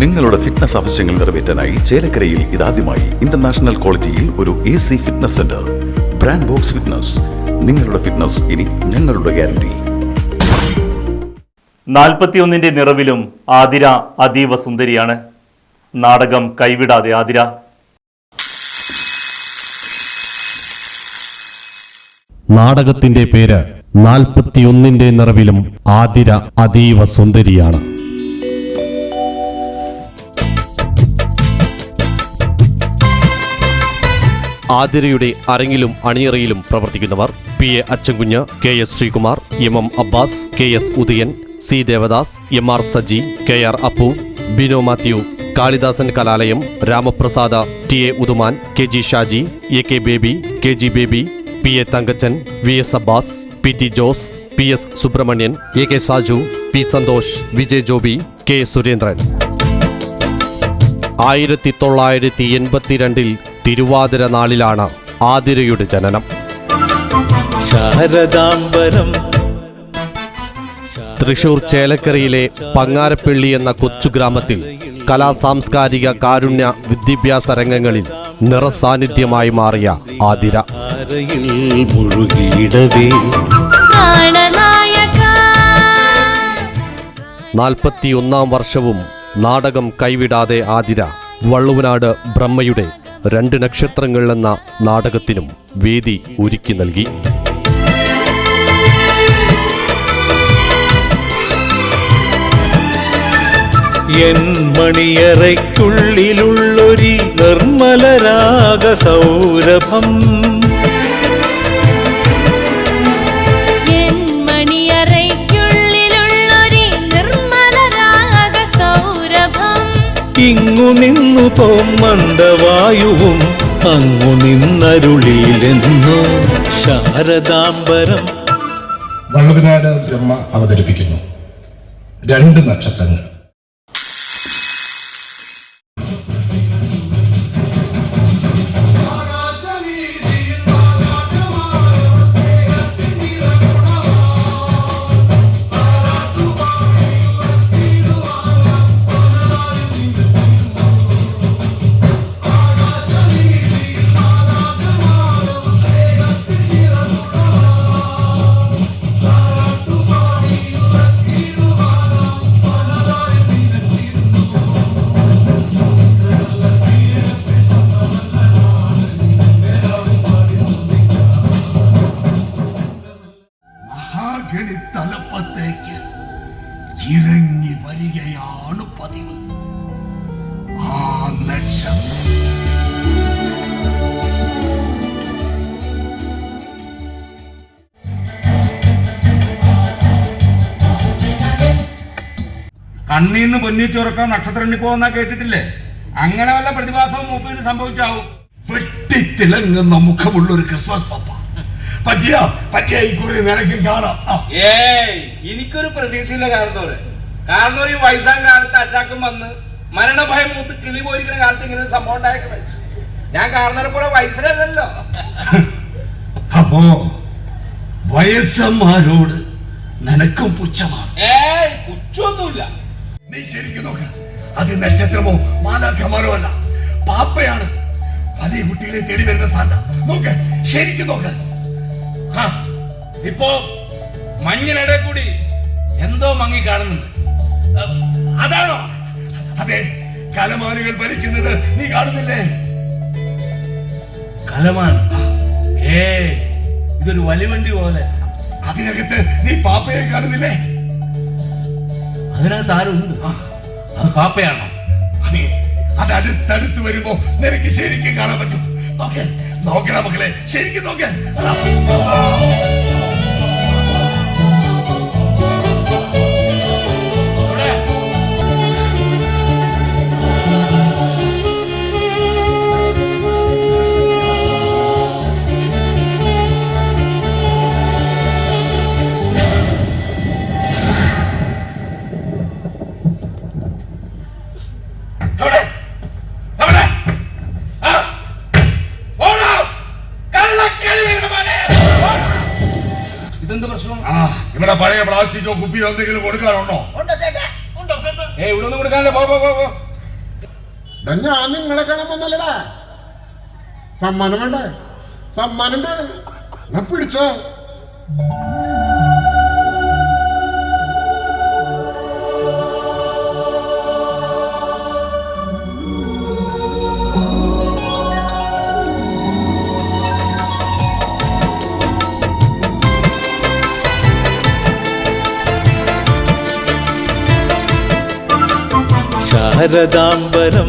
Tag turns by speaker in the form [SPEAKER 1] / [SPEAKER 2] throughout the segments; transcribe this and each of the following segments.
[SPEAKER 1] നിങ്ങളുടെ ഫിറ്റ്നസ് ആവശ്യങ്ങൾ നിറവേറ്റാനായി ചേലക്കരയിൽ ഇതാദ്യമായി ഇന്റർനാഷണൽ ക്വാളിറ്റിയിൽ ഒരു A C fitness centre brand box fitness നിങ്ങളുടെ ഫിറ്റ്നസ് ഇനി ഞങ്ങളുടെ ഗ്യാരണ്ടി
[SPEAKER 2] നാൽപ്പത്തിയൊന്നിന്റെ നിറവിലും ആതിര അതീവ സുന്ദരിയാണ്. നാടകം കൈവിടാതെ ആതിര.
[SPEAKER 3] നാടകത്തിന്റെ പേര് നാൽപ്പത്തിയൊന്നിന്റെ നിറവിലും ആതിര അതീവ സുന്ദരിയാണ്. ആതിരയുടെ അരങ്ങിലും അണിയറയിലും പ്രവർത്തിക്കുന്നവർ P A Achankunju K S Sreekumar M M Abbas K S Udayan C Devadas M R Saji K R Appu Bino Mathew Kalidasan Kalalayam Ramaprasad T A Uduman K G Shaji A K Baby K G Baby P A Thankachan V S Abbas P T Jose P S Subramanian A K Saju P Santhosh Vijay Joby K Surendran. ആയിരത്തി തൊള്ളായിരത്തി എൺപത്തിരണ്ടിൽ തിരുവാതിര നാളിലാണ് ആതിരയുടെ ജനനം.
[SPEAKER 4] ശാരദാംബരം.
[SPEAKER 3] തൃശൂർ ചേലക്കരയിലെ പങ്ങാരപ്പള്ളി എന്ന കൊച്ചു ഗ്രാമത്തിൽ കലാസാംസ്കാരിക കാരുണ്യ വിദ്യാഭ്യാസ രംഗങ്ങളിൽ നിറസാന്നിധ്യമായി മാറിയ ആതിര. നാൽപ്പത്തിയൊന്നാം വർഷവും നാടകം കൈവിടാതെ ആതിര വള്ളുവനാട് ബ്രഹ്മയുടെ രണ്ട് നക്ഷത്രങ്ങൾ എന്ന നാടകത്തിനും വേദി ഒരുക്കി നൽകി.
[SPEAKER 4] എൻ മണിയറയ്ക്കുള്ളിലുള്ളൊരി നിർമ്മലരാഗ സൗരഭം ഇങ്ങു നിന്നു പോമ്മന്ദവായുവും അങ്ങു നിന്നരുളിയിലെന്നോ ശാരദാംബരം.
[SPEAKER 5] വള്ളുവനാട് ബ്രഹ്മ അവതരിപ്പിക്കുന്നു. രണ്ട് നക്ഷത്രങ്ങൾ.
[SPEAKER 6] മഹാഗണി തലപ്പത്തേക്ക് ഇറങ്ങി വരികയാണ് പതിവ്. ആ നക്ഷത്രം
[SPEAKER 7] കണ്ണീന്ന് പൊന്നിച്ചുറക്കാൻ നക്ഷത്രം എണ്ണിപ്പോന്നാ കേട്ടിട്ടില്ലേ? അങ്ങനെ വല്ല പ്രതിഭാസവും മൂപ്പിന് സംഭവിച്ചാവും.
[SPEAKER 6] വെട്ടിത്തിളങ്ങുന്ന മുഖമുള്ള ഒരു ക്രിസ്മസ് പപ്പ. പറ്റിയ? പറ്റിയ ഈ കുറി നിനക്കും കാണാം. ഏ
[SPEAKER 7] ഏയ് എനിക്കൊരു പ്രതീക്ഷയില്ല കാരണത്തോടെ കാരണം ഈ വയസ്സാം കാലത്ത് അറ്റാക്കും വന്ന് മരണഭയം മൂത്ത് കിളി പോയിരിക്കുന്ന കാലത്ത് ഇങ്ങനെ ഒരു സംഭവം ഉണ്ടായിരിക്കണേ ഞാൻ കാരണവരെ പോലെ വയസ്സിലല്ലല്ലോ.
[SPEAKER 6] അപ്പോ വയസ്സന്മാരോട് നിനക്കും പുച്ഛമാണ്.
[SPEAKER 7] ഏയ് പുച്ഛമൊന്നുമില്ല.
[SPEAKER 6] നീ ശരിക്കും നോക്ക. അത് നക്ഷത്രമോ മാലാഖമാരോ അല്ല. പാപ്പയാണ്. വലിയ കുട്ടികളെ തേടി വരുന്ന സാധനം. നോക്ക് ശരിക്കും നോക്ക്.
[SPEAKER 7] ഇപ്പോ മഞ്ഞിനിടെ കൂടി എന്തോ മങ്ങി കാണുന്നുണ്ട്. അതാണോ?
[SPEAKER 6] അതെ കലമാനുകൾ ഭരിക്കുന്നത് നീ കാണുന്നില്ലേ?
[SPEAKER 7] കലമാൻ ഏ ഇതൊരു വലിവണ്ടി പോലെ.
[SPEAKER 6] അതിനകത്ത് നീ പാപ്പയെ കാണുന്നില്ലേ?
[SPEAKER 7] അതിനകത്ത് ആരുണ്ട്? അത് പാപ്പയാണോ?
[SPEAKER 6] അതെ അത് അടുത്തടുത്ത് വരുമ്പോ നിനക്ക് ശരിക്കും കാണാൻ പറ്റും. നോക്ക് നോക്കണ മക്കളെ ശരിക്കും നോക്ക്. ഇവിടെ പഴയ പ്ലാസ്റ്റിക്കോ കുപ്പിയോ എന്തെങ്കിലും കൊടുക്കാനുണ്ടോ?
[SPEAKER 7] ഏ ഇവിടെ ഒന്നും കൊടുക്കാനല്ലേ? പോ പോ പോ
[SPEAKER 8] ഞാൻ നിങ്ങളെ കാണാൻ വന്നല്ലടാ സമ്മാനം വേണ്ടേ? സമ്മാനം പിടിച്ചോ.
[SPEAKER 4] ശാരദാംബരം.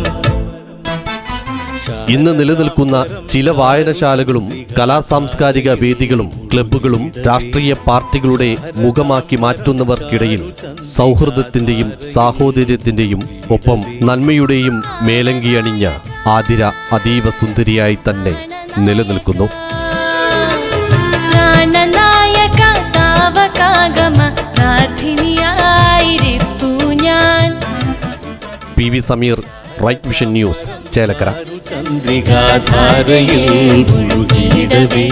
[SPEAKER 3] ഇന്ന് നിലനിൽക്കുന്ന ചില വായനശാലകളും കലാസാംസ്കാരിക വേദികളും ക്ലബ്ബുകളും രാഷ്ട്രീയ പാർട്ടികളുടെ മുഖമാക്കി മാറ്റുന്നവർക്കിടയിൽ സൗഹൃദത്തിന്റെയും സാഹോദര്യത്തിന്റെയും ഒപ്പം നന്മയുടെയും മേലങ്കിയണിഞ്ഞ ആതിര അതീവ സുന്ദരിയായി തന്നെ നിലനിൽക്കുന്നു. Sameer right vision news Chelakkara.
[SPEAKER 4] ചന്ദ്രികാധാരയിൽ